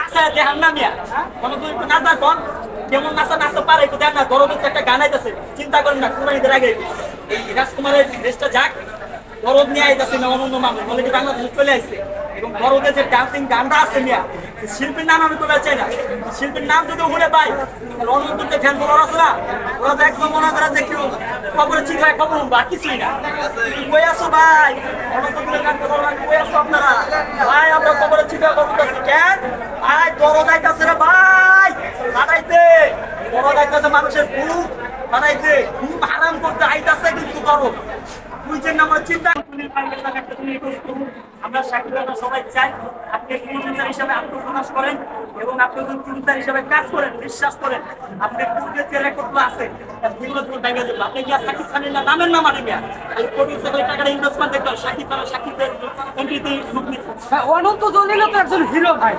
নাচায় দেখান না করি একটু নাচা কন কেমন নাচা নাচতে পারে একটু দেখ না গরমের তো একটা গান আইতেছে, চিন্তা করেন না কুরবানিদের আগে এই রাজকুমারের ড্রেসটা যাক, গরম নিয়ে আইতেছে না, অনন্য মানুষ, বলে কি বাংলাদেশে চলে আসছে এবং বড়দের যে ডান্সিং গানটা আছে মিয়া শিল্পীর নাম আমি বলে চাই না? শিল্পীর নাম যদি ওখানে পাই অনন্ত ফ্যান ফলোয়ার আছে না, ওরা তো একদম মনে করে যে কেউ খবরে ঠিক হয় খবর বা কিছুই না। কই আসো ভাই? অনন্ত আপনারা ভাই আমরা খবরে ঠিক হয় খবর করছি কেন ভাই দরদ আইতাছে রে ভাই বাড়াইতে দরদ আইতাছে মানুষের বুক বাড়াইতে খুব আরাম করতে আমার চিন্তা আমরা সবাই চাই। আপনি হিসাবে আত্মপ্রকাশ করেন এবং আপনি হিসাবে কাজ করেন বিশ্বাস করেন। আপনি পূর্বে যে রেকর্ডগুলো আছে সেগুলো তুমি ভেঙে দেবো আপনি কি আর সাকিব খানের না নামের নাম আনি মিয়া এই প্রডিউসারের টাকাটা ইনভেস্টমেন্ট দেখতে সাকিব খান সাকিবের এন্ট্রিতে লুক নিতে ভাই, অনন্ত জলিল তো একজন হিরো ভাই।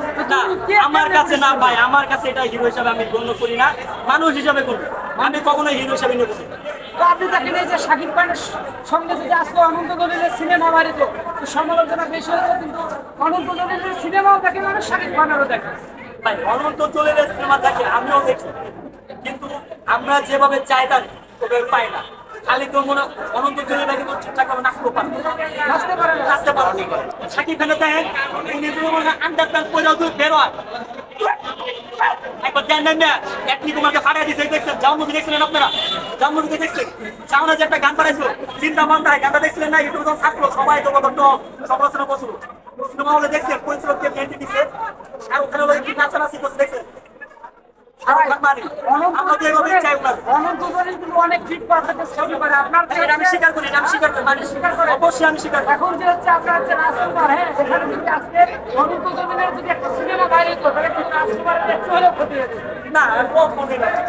আমার কাছে না ভাই আমার কাছে এটা হিরো হিসাবে আমি গণ্য করি না। মানুষ হিসাবে করি আমি কখনো হিরো হিসাবে নেব না। তো আপনি দেখেন এই যে শাকিব খানের সঙ্গে যদি আজকে অনন্ত জলিলের সিনেমা বাড়িত তো সমালোচনা বেশি হতো কিন্তু অনন্ত জলিলের সিনেমাও দেখে মানে শাকিব খানেরও দেখে। ভাই অনন্ত চলে সিনেমা দেখে আমিও দেখি। কিন্তু আমরা যেভাবে চাই তার ওভাবে পাই না। খালি তো মনে অনন্ত চলে দেখে তো ঠিকঠাক ভাবে নাচতে পারে নাচতে পারে না। নাচতে পারে না। সাকিব খানের দেখেন উনি যদি মনে আন্ডার প্যান্ট পরে যদি বের একবার দেন না একটি তোমাকে ফাড়াই দিছে দেখছেন যাও মুভি দেখছিলেন আপনারা? যাও দেখছেন যাও যে একটা গান বানাইছিল চিন্তা মানতে গানটা দেখছিলেন না? ইউটিউবে যখন ছাত্র সবাই তো কত সমালোচনা করছিল। সিনেমা হলে দেখছেন কোন ছিল কে শাহরুখ খানের লোক কি নাচানাচি করছে দেখছেন আমি স্বীকার করি আমি স্বীকার করি মানে স্বীকার করে। অবশ্যই আমি স্বীকার এখন যে হচ্ছে আপনার যে রাজকুমার হ্যাঁ এখানে যদি আজকে অনন্ত জলিলের যদি একটা সিনেমা বাইরে হতো তাহলে কিন্তু রাজকুমারের একটু হলেও ক্ষতি হতো। না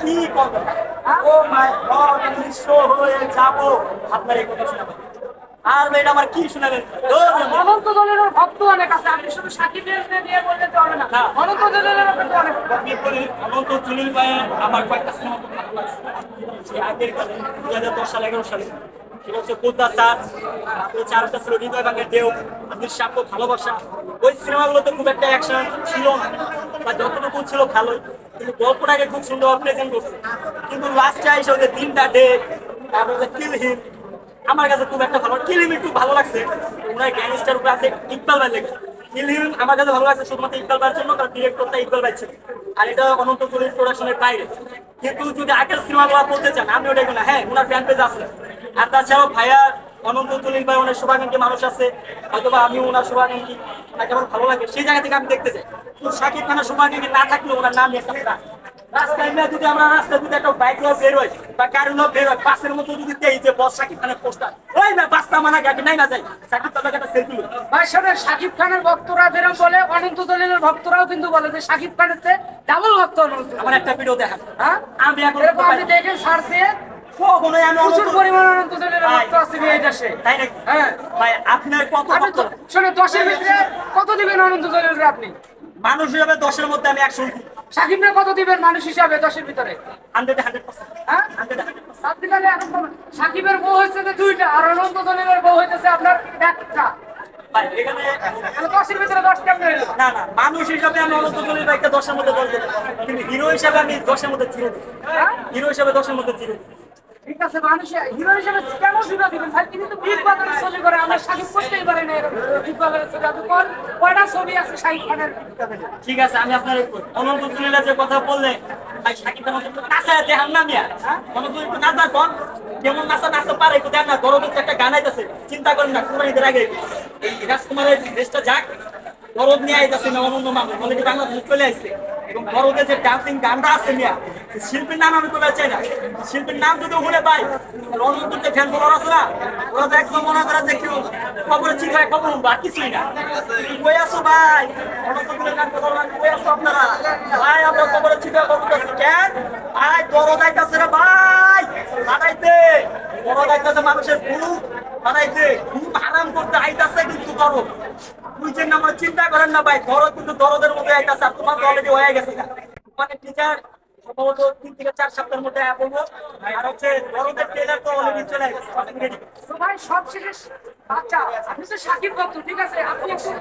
কি কথা ও মাই গড নিঃস্ব হয়ে যাব। আপনার এই কথা শোনাবেন। আর এটা আমার কি শোনাবেন? অনন্ত দলের ভক্ত অনেক আছে আপনি শুধু সাকিবের দিয়ে বললে তো না। অনন্ত দলের কিন্তু অনেক আমি বলি অনন্ত জলিল ভাইয়ের আমার কয়েকটা সিনেমা খুব ভালো লাগছে। সে আগের কালে দুই হাজার দশ সাল এগারো সালে সেটা হচ্ছে পোদ্দা স্যার তারপরে হচ্ছে আরেকটা ছিল হৃদয় ভাঙের দেও আমির সাপ্য ভালোবাসা। ওই সিনেমাগুলোতে খুব একটা অ্যাকশন ছিল না। বা যতটুকু ছিল ভালোই। কিন্তু গল্পটাকে খুব সুন্দর প্রেজেন্ট করছে। কিন্তু লাস্টে এসে যে তিনটা ডে তারপরে কিল হিম আমার কাছে খুব একটা ভালো কিলিম একটু ভালো লাগছে। ওনার গ্যাংস্টার উপরে আছে ইকবাল ভাই লেগে কিলিম আমার কাছে ভালো লাগছে শুধুমাত্র ইকবাল ভাইয়ের জন্য, কারণ ডিরেক্টরটা ইকবাল ভাই ছিল। আর এটা অনন্ত চল্লিশ প্রোডাকশনের বাইরে। কিন্তু যদি আগের সিনেমাগুলো বলতে চান, আমি ওটা না হ্যাঁ ওনার ফ্যান পেজ আছে। আর তাছাড়াও ভাইয়া অনন্ত চল্লিশ ভাই ওনার শুভাকাঙ্ক্ষী মানুষ আছে হয়তোবা আমি ওনার শুভাকাঙ্ক্ষী তাকে আমার ভালো লাগে। সেই জায়গা থেকে আমি দেখতে চাই। শাকিব খানের শুভাকাঙ্ক্ষী না থাকলে ওনার নাম একটা রাস্তায় না যদি আমরা রাস্তায় যদি একটা বাইক লোক বের হয় বা গাড়ি লোক বের হয় বাসের মতো যদি দেই যে বস সাকিব খানের পোস্টার ওই না বাসটা মানা গাড়ি নাই না যাই। সাকিব খানের একটা সেলফি ভাই শোনেন সাকিব খানের ভক্তরা যেরকম বলে অনন্ত ভক্তরাও কিন্তু বলে যে সাকিব খানের ডাবল ভক্ত অনন্ত আমার একটা ভিডিও হ্যাঁ? আমি এখন দেখেন সার্চ দিয়ে কখনোই আমি প্রচুর অনন্ত- অনন্ত দলের ভক্ত আছে এই দেশে। তাই নাকি? হ্যাঁ। ভাই আপনার কত ভক্ত? তো দশের ভিতরে কত দিবেন অনন্ত আপনি? মানুষ হিসাবে দশের মধ্যে আমি একশো সাকিবরে কত দিবেন মানুষ হিসাবে দশের ভিতরে? হান্ড্রেড হান্ড্রেড হ্যাঁ? হান্ড্রেড হান্ড্রেড সাত দিনে এখন তো সাকিবের বউ হয়েছে দুইটা আর অনন্ত দলের বউ হইতেছে আপনার একটা। ভাই এখানে তাহলে দশের ভিতরে দশ না না মানুষ হিসাবে আমি অনন্ত জলির বাইকটা দশের মধ্যে দশ দেবো। কিন্তু হিরো হিসাবে আমি দশের মধ্যে চিরো দিই। হ্যাঁ? হিরো হিসাবে দশের মধ্যে চিরো দিই। ঠিক আছে মানুষ হিরো হিসেবে কেন হিরো দিবেন? ভাই তিনি তো বিগ বাজারের ছবি করে আমরা সাকিব করতেই পারি না এরকম বিগ বাজারের ছবি। আপনি কোন কয়টা ছবি আছে শাহিদ খানের? ঠিক আছে আমি আপনার অনন্ত জলিলের যে কথা বললে ভাই খান দেখান না মিয়া। অনন্ত একটু নাচা নাচা নাচতে পারে একটু দেখ না গরমের তো একটা গান আইতেছে চিন্তা করেন না কুরবানিদের আগে। এই রাজকুমারের ড্রেসটা যাক গরম নিয়ে আইতেছে না অনন্য মানুষ বলে কি বাংলাদেশে চলে আসছে এবং বড়দের যে ডান্সিং গানটা আছে মিয়া শিল্পীর নাম আমি বলে চাই না। শিল্পীর নাম যদি ওখানে পাই যে ফ্যান ফলোয়ার আছে না, ওরা তো একদম মনে করে যে কেউ খবরে ঠিক হয় খবর না। কই আসো ভাই? ভাই, আমরা ভাই খুব। আরাম করতে আইতাছে কিন্তু না চিন্তা করেন না ভাই, দরদ কিন্তু দরদের মধ্যে আইতাছে, আর তোমার অলরেডি হয়ে গেছে মানে টিচার তিন থেকে চার সপ্তাহের মধ্যে বলব আর হচ্ছে বড়দের ট্রেলার তো চলে সব শেষ আচ্ছা আপনি তো সাকিব ভক্ত ঠিক আছে? আপনি